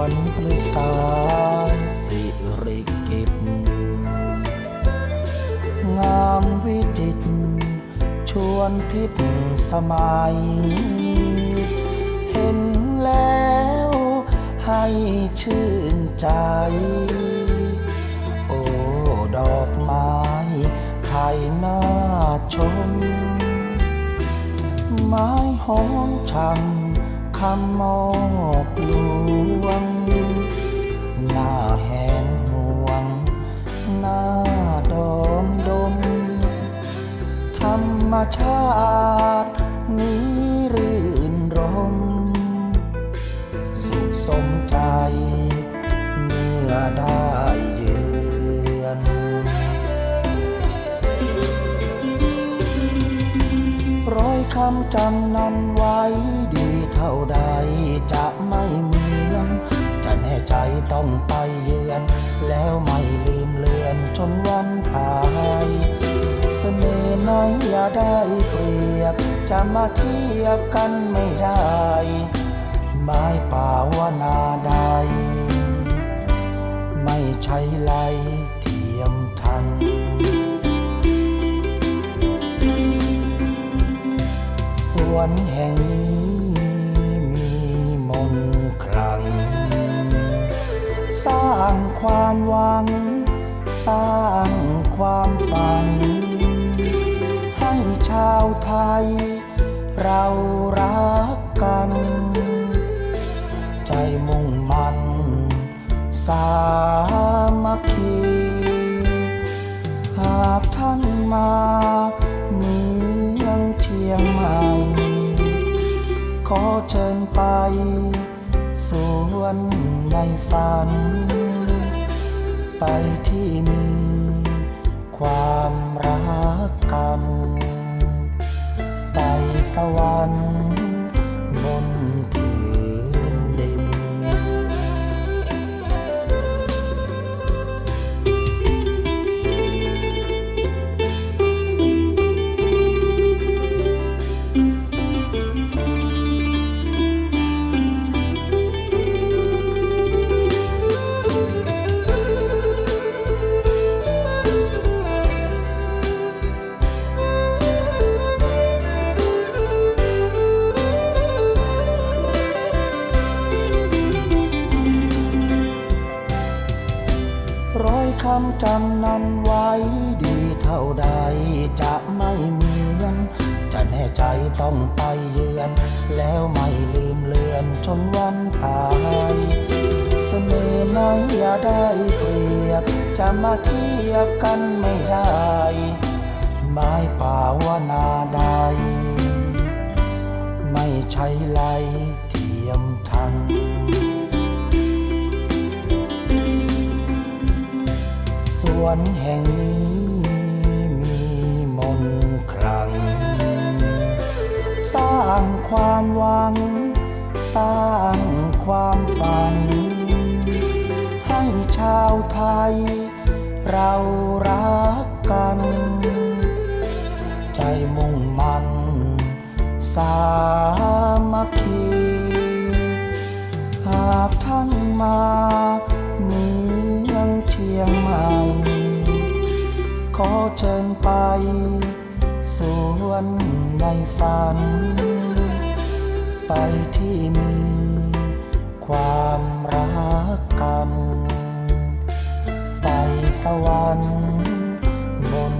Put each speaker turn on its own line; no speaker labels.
วนปรึกษาสิริกิจงามวิจิตชวนพิษสมัย เห็นแล้วให้ชื่นใจ โอ้ดอกไม้ไทยน่าชม ไม้หอมช่ำ คำมอกลวง หน้าแหนห่วง หน้าดอมดม ธรรมชาตินี้รื่นรม สุขสมใจ ร้อยคำจำนั้นไว้ดีเท่าใดจะไม่เหมือน จะแน่ใจต้องไปเยือน แล้วไม่ลืมเลือนจนวันตายเสน่ห์น้อยอย่าได้เปรียบ จะมาเทียบกันไม่ได้ไม้ป่าวนาใด ไม่ใช่ไลเทียมทัน วนแห่งนี้มีมนต์ขลัง สร้างความหวัง สร้างความฝัน ให้ชาวไทย เรารักกัน ใจมุ่งมั่นสร้ามั ในฝัน ไปที่มีความรักกันไปสวรรค์บน ร้อยคำจำนั้นไว้ดีเท่าใดจะไม่เหมือน จะแน่ใจต้องไปเยือน แล้วไม่ลืมเลือนจนวันตายเสน่ห์น้นอย่าได้เปรียบ จะมาเทียบกันไม่ได้ วนแห่งนี้มีมนต์ขลัง สร้างความหวัง สร้างความฝัน ให้ชาวไทย เรารักกัน ใจมุ่งมันสามัคคี หากท่านมา อเชิญไป สวนในฝัน ไปที่มีความรักกัน ไปสวรรค์บน